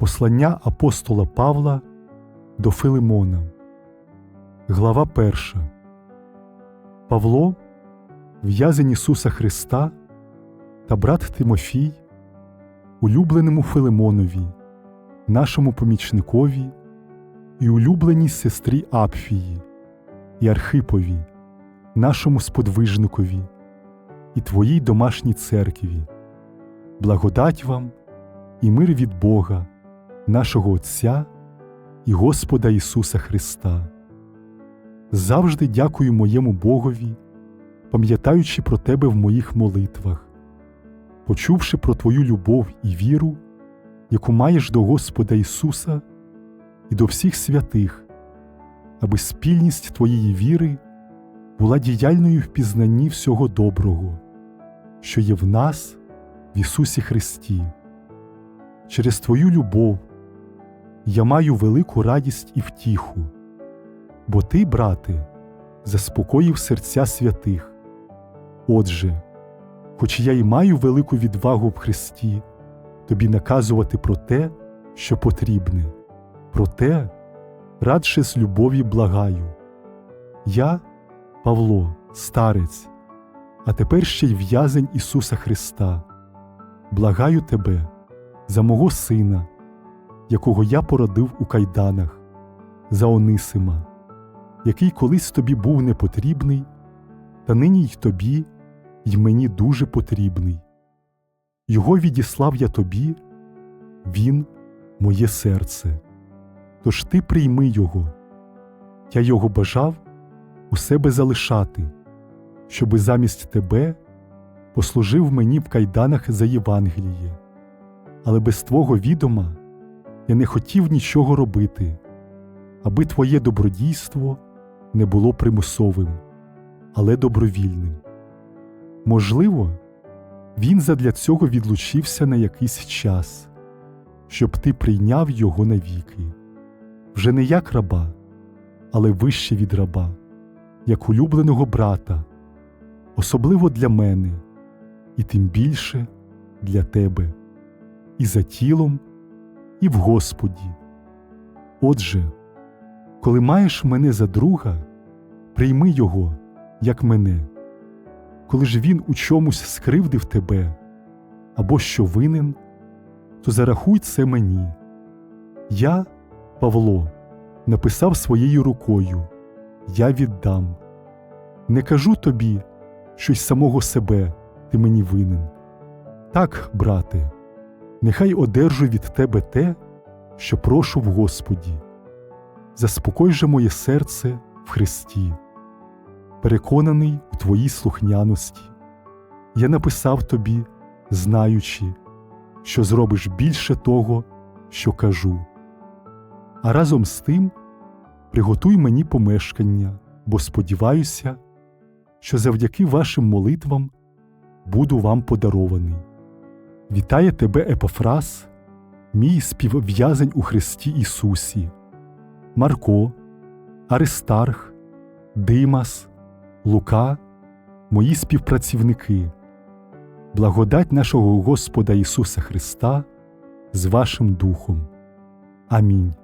Послання апостола Павла до Филимона, Глава 1. Павло, в'язень Ісуса Христа та брат Тимофій, улюбленому Филимонові, нашому помічникові і улюбленій сестрі Апфії, і Архипові, нашому сподвижникові, і твоїй домашній церкві. Благодать вам і мир від Бога, нашого Отця і Господа Ісуса Христа. Завжди дякую моєму Богові, пам'ятаючи про Тебе в моїх молитвах, почувши про Твою любов і віру, яку маєш до Господа Ісуса і до всіх святих, аби спільність Твоєї віри була діяльною в пізнанні всього доброго, що є в нас, в Ісусі Христі. Через Твою любов я маю велику радість і втіху, бо Ти, брате, заспокоїв серця святих. Отже, хоч я й маю велику відвагу в Христі, тобі наказувати про те, що потрібне, проте радше з любові благаю. Я, Павло, старець, а тепер ще й в'язень Ісуса Христа, благаю тебе за мого сина, якого я породив у кайданах, за Онисима, який колись тобі був непотрібний, та нині й тобі, й мені дуже потрібний. Його відіслав я тобі, він моє серце. Тож ти прийми його. Я його бажав у себе залишати, щоби замість тебе послужив мені в кайданах за Євангеліє. Але без твого відома я не хотів нічого робити, аби твоє добродійство не було примусовим, але добровільним. Можливо, він задля цього відлучився на якийсь час, щоб ти прийняв його навіки, вже не як раба, але вище від раба, як улюбленого брата, особливо для мене, і тим більше для тебе, і за тілом, і в Господі. Отже, коли маєш мене за друга, прийми його, як мене. Коли ж він у чомусь скривдив тебе або що винен, то зарахуй це мені. Я, Павло, написав своєю рукою Я віддам. Не кажу тобі щось самого себе ти мені винен. Так, брате, нехай одержу від тебе те, що прошу в Господі. Заспокой же моє серце в Христі, переконаний у твоїй слухняності. Я написав тобі, знаючи, що зробиш більше того, що кажу. А разом з тим приготуй мені помешкання, бо сподіваюся, що завдяки вашим молитвам буду вам подарований. Вітає тебе Епофраз, мій співв'язень у Христі Ісусі, Марко, Аристарх, Димас, Лука, мої співпрацівники, благодать нашого Господа Ісуса Христа з вашим Духом. Амінь.